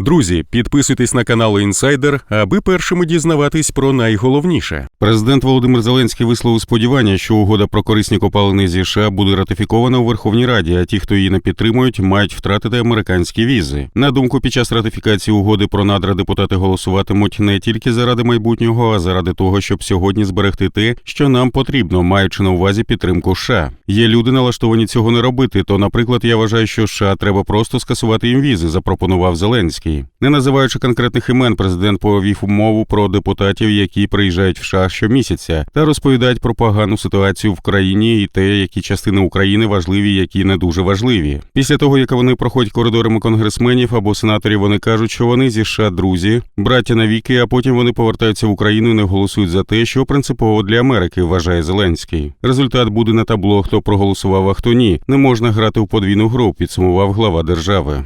Друзі, підписуйтесь на канал Інсайдер, аби першими дізнаватись про найголовніше. Президент Володимир Зеленський висловив сподівання, що угода про корисні копалини зі США буде ратифікована у Верховній Раді, а ті, хто її не підтримують, мають втратити американські візи. На думку під час ратифікації угоди про надра депутати голосуватимуть не тільки заради майбутнього, а заради того, щоб сьогодні зберегти те, що нам потрібно, маючи на увазі підтримку США. Є люди налаштовані цього не робити. То, наприклад, я вважаю, що США треба просто скасувати їм візи, запропонував Зеленський. Не називаючи конкретних імен, президент повів мову про депутатів, які приїжджають в США щомісяця, та розповідають про погану ситуацію в країні і те, які частини України важливі, які не дуже важливі. Після того, як вони проходять коридорами конгресменів або сенаторів, вони кажуть, що вони зі США друзі, браття навіки, а потім вони повертаються в Україну і не голосують за те, що принципово для Америки, вважає Зеленський. Результат буде на табло, хто проголосував, а хто ні. Не можна грати у подвійну гру, підсумував глава держави.